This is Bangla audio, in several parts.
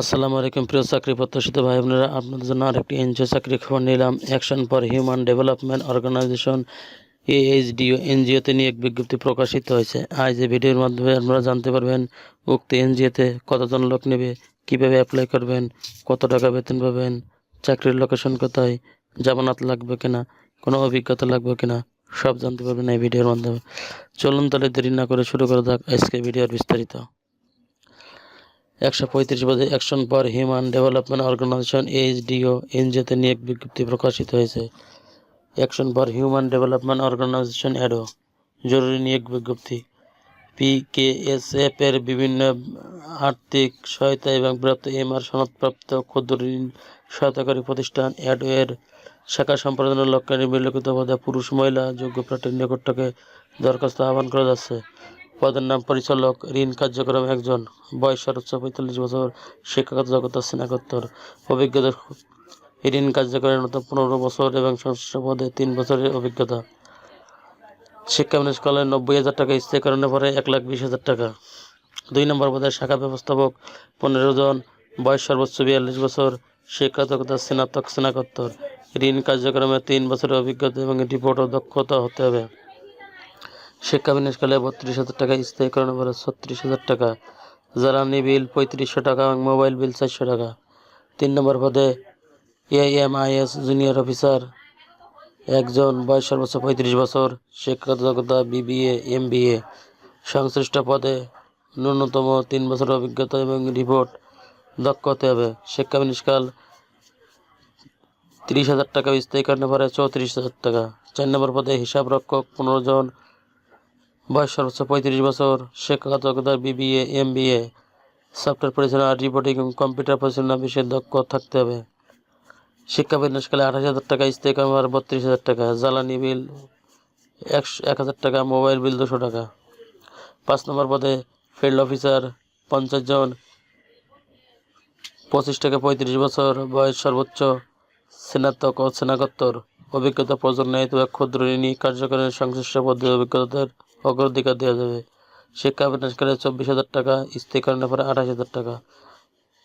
আসসালামু আলাইকুম, প্রিয় চাকরি প্রত্যাশিত ভাই বোনেরা। আপনাদের জন্য আরেকটি এনজিও চাকরি খবর নিলাম। Action for human development organization AHDO এনজিওতে নিয়ে এক বিজ্ঞপ্তি প্রকাশিত হয়েছে। আজ এই ভিডিওর মাধ্যমে আপনারা জানতে পারবেন, উক্ত এনজিওতে কতজন লোক নেবে, কীভাবে অ্যাপ্লাই করবেন, কত টাকা বেতন পাবেন, চাকরির লোকেশন কোথায়, জামানত লাগবে কিনা, কোনো অভিজ্ঞতা লাগবে কিনা, সব জানতে পারবেন এই ভিডিওর মাধ্যমে। চলুন তাহলে দেরি না করে শুরু করা যাক আজকে ভিডিওর বিস্তারিত। একশো পঁয়ত্রিশ পদে action for human development organization HDO এনজিওতে নিয়ে এক বিজ্ঞপ্তি প্রকাশিত হয়েছে। Action for human development organization ado জরুরি নিয়োগ বিজ্ঞপ্তি। পিকেএসএফ এর বিভিন্ন আর্থিক সহায়তা এবং প্রাপ্ত এমআর সনদপ্রাপ্ত ক্ষুদ্র ঋণ সহায়তাকারী প্রতিষ্ঠান অ্যাডো এর শাখা সম্পাদনের লক্ষ্যে নিম্নলিখিত পদে পুরুষ, মহিলা, যোগ্য প্রার্থীর নিকট থেকে দরখাস্ত আহ্বান করা যাচ্ছে। পদের নাম পরিচালক, ঋণ কার্যক্রম একজন, বয়স সর্বোচ্চ পঁয়তাল্লিশ বছর, শিক্ষাগত যোগ্যতা স্নাতকোত্তর, অভিজ্ঞতা ঋণ কার্যক্রমের মতো পনেরো বছর এবং সংশ্লিষ্ট পদে তিন বছরের অভিজ্ঞতা। শিক্ষা কলে নব্বই হাজার টাকা স্থায়ীকরণের পরে এক লাখ বিশ হাজার টাকা। দুই নম্বর পদে শাখা ব্যবস্থাপক, পনেরো জন, বয়স সর্বোচ্চ বিয়াল্লিশ বছর, শিক্ষাগতা স্নাতক, স্নাতকোত্তর। ঋণ কার্যক্রমে তিন বছরের অভিজ্ঞতা এবং রিপোর্ট ও দক্ষতা হতে হবে। শিক্ষা বিনিয়োগকালে বত্রিশ হাজার টাকা স্থায়ীকরণের পরে ছত্রিশ হাজার টাকা। জ্বালানি বিল পঁয়ত্রিশশো টাকা এবং মোবাইল বিল চারশো টাকা। তিন নম্বর পদে এএমআইএস জুনিয়র অফিসার, একজন বয়স সর্বোচ্চ পঁয়ত্রিশ বছর শিক্ষাগত যোগ্যতা বিবিএ, এমবিএ। সংশ্লিষ্ট পদে ন্যূনতম তিন বছর অভিজ্ঞতা এবং রিপোর্ট দক্ষ হতে হবে। শিক্ষা বিনিষ্কাল তিরিশ হাজার টাকা স্থায়ীকরণের পরে চৌত্রিশ হাজার টাকা। চার নম্বর পদে হিসাবরক্ষক পনেরো জন বয়স সর্বোচ্চ পঁয়ত্রিশ বছর শিক্ষাগত যোগ্যতা বিবিএ, এমবিএ, সফটওয়্যার পরিচালনা আর রিপোর্টিং এবং কম্পিউটার পরিচালনা বিষয়ে দক্ষ থাকতে হবে। শিক্ষা বিন্যাসকালে আঠাশ হাজার টাকা, স্থায়ী কর্মভার বত্রিশ হাজার টাকা, জ্বালানি বিল একশো এক হাজার টাকা মোবাইল বিল দুশো টাকা। পাঁচ নম্বর পদে ফিল্ড অফিসার পঞ্চাশ জন, পঁচিশ থেকে পঁয়ত্রিশ বছর বয়স সর্বোচ্চ স্নাতক ও স্নাতকোত্তর। অভিজ্ঞতা প্রয়োজন তবে ক্ষুদ্র ঋণী কার্যকরণের সংশ্লিষ্ট পদ্ধতি অভিজ্ঞতার অগ্রাধিকার দেওয়া যাবে। শিক্ষা বিন্যাসকালে চব্বিশ হাজার টাকা স্থায়ীকরণের পরে আঠাশ হাজার টাকা।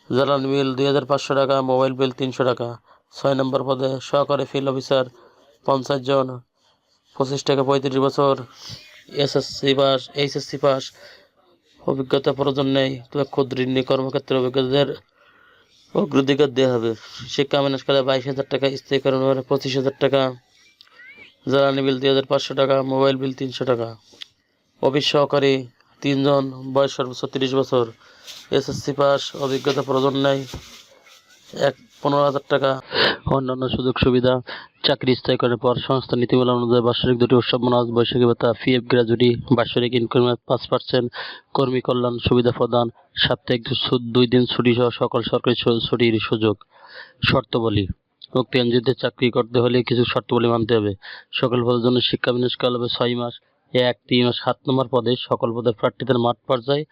জ্বালানি বিল দুই হাজার পাঁচশো টাকা, মোবাইল বিল তিনশো টাকা। ছয় নম্বর পদে সহকারী ফিল্ড অফিসার পঞ্চাশ জন। পঁচিশ টাকা পঁয়ত্রিশ বছর এসএসসি পাস, এইচএসসি পাস। অভিজ্ঞতা প্রয়োজন নেই, তবে ক্ষুদ্র কর্মক্ষেত্রে অভিজ্ঞতাদের অগ্রাধিকার দেওয়া হবে। শিক্ষা বিনাশকালে বাইশ হাজার টাকা স্থায়ীকরণ হবে পঁচিশ হাজার টাকা। জ্বালানি বিল দুই হাজার পাঁচশো টাকা, মোবাইল বিল তিনশো টাকা। অফিস সহকারী তিনজন, বয়স সর্বোচ্চ তিরিশ বছর। এসএসসি পাস অভিজ্ঞতা প্রয়োজন নেই। এক, পনেরো হাজার টাকা। অন্যান্য সুযোগ সুবিধা, চাকরি স্থায়ীকরণের পর সংস্থা নীতিমালা অনুযায়ী বার্ষিক দুটি উৎসব মনোজ বৈশাখী ভাতা পিএফ গ্র্যাজুটি বার্ষিক ইনকামের পাঁচ পার্সেন্ট কর্মী কল্যাণ সুবিধা প্রদান, সাপ্তাহিক দুই দিন ছুটি সহ সকল সরকারি ছুটির সুযোগ। শর্তাবলী। উক্ত এনজিওতে চাকরি করতে হলে কিছু শর্তাবলী মানতে হবে। সকল পদের জন্য শিক্ষা বিনিয়োগকাল হবে ছয় মাস। এক, তিন ও সাত নম্বর পদে সকল পদের প্রার্থীদের মাঠ পর্যায়ে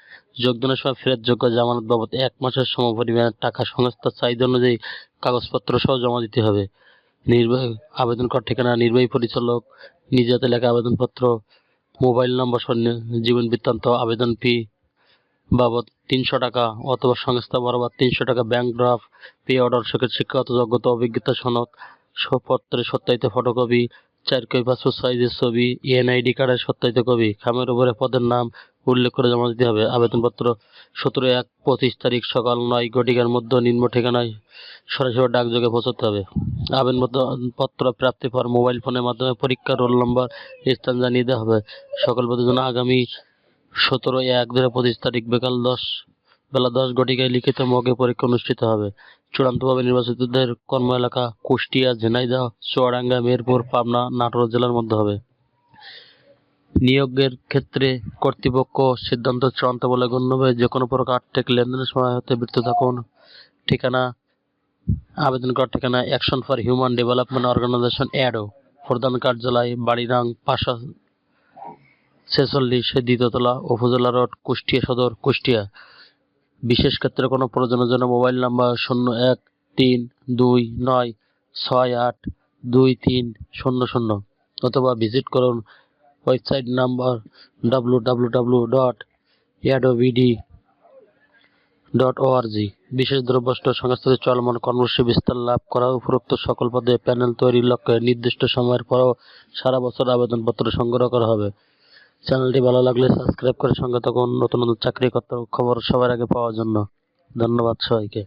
যোগদানের সময় ফেরত যোগ্য জামানত বাবদ এক মাসের সমপরিমাণের টাকা সংস্থার চাহিদা অনুযায়ী কাগজপত্র সহ জমা দিতে হবে। নির্বাহী আবেদন করার ঠিকানা, নির্বাহী পরিচালক, নিজ হাতে লেখা আবেদনপত্র, মোবাইল নম্বর সহ জীবন বৃত্তান্ত, আবেদন ফি বাবদ তিনশো টাকা অথবা সংস্থা বরাবর তিনশো টাকা ব্যাংক ড্রাফট, পে অর্ডার শিক্ষাগত যোগ্যতা, অভিজ্ঞতা সনদ পত্রের সত্যায়িত ফটোকপি চার কপি পাসপোর্ট সাইজের ছবি এনআইডি কার্ডের সত্যায়িত কবি, খামের উপরে পদের নাম উল্লেখ করে জমা দিতে হবে। আবেদনপত্র সতেরো এক পঁচিশ তারিখ সকাল নয় ঘটিকার মধ্যে নিম্ন ঠিকানায় সরাসরি ডাকযোগে পৌঁছতে হবে। আবেদনপত্র প্রাপ্তির পর মোবাইল ফোনের মাধ্যমে পরীক্ষার রোল নম্বর, স্থান জানিয়ে দেওয়া হবে। সকল পদের জন্য আগামী সতেরো এক দু হাজার পঁচিশ তারিখ বিকাল দশ বেলা দশ ঘটিকায় লিখিত মগে পরীক্ষা অনুষ্ঠিত হবে। চূড়ান্তভাবে নির্বাচিতদের কর্ম এলাকা কুষ্টিয়া, ঝিনাইদহ, চুয়াডাঙ্গা মেহেরপুর পাবনা, নাটোর জেলার মধ্যে হবে। নিয়োগের ক্ষেত্রে কর্তৃপক্ষ সিদ্ধান্ত চূড়ান্ত বলে গণ্য হবে যে কোনো প্রকার আর্থিক লেনদেনের সময় হতে বিরত থাকুন। ঠিকানা আবেদন করার ঠিকানা action for human development organization ado প্রধান কার্যালয়, বাড়িরাং, পাশা, ছেচল্লিশ, দ্বিতীয়তলা, উপজেলা রোড, কুষ্টিয়া সদর, কুষ্টিয়া। বিশেষ ক্ষেত্রে কোনো প্রয়োজনের জন্য মোবাইল নাম্বার শূন্য এক তিন দুই নয় ছয় আট দুই তিন শূন্য শূন্য অথবা ভিজিট করুন website number W W W dot dot org বিশেষ দ্রব্যষ্ট সংস্থাতে চলমান কর্মসূচি বিস্তার লাভ করা উপরোক্ত সকল পদে প্যানেল তৈরির লক্ষ্যে নির্দিষ্ট সময়ের পরও সারা বছর আবেদনপত্র সংগ্রহ করা হবে। চ্যানেলটি ভালো লাগলে সাবস্ক্রাইব করে সঙ্গে থাকুন। নতুন নতুন চাকরি খবর সবার আগে পাওয়ার জন্য। ধন্যবাদ সবাইকে।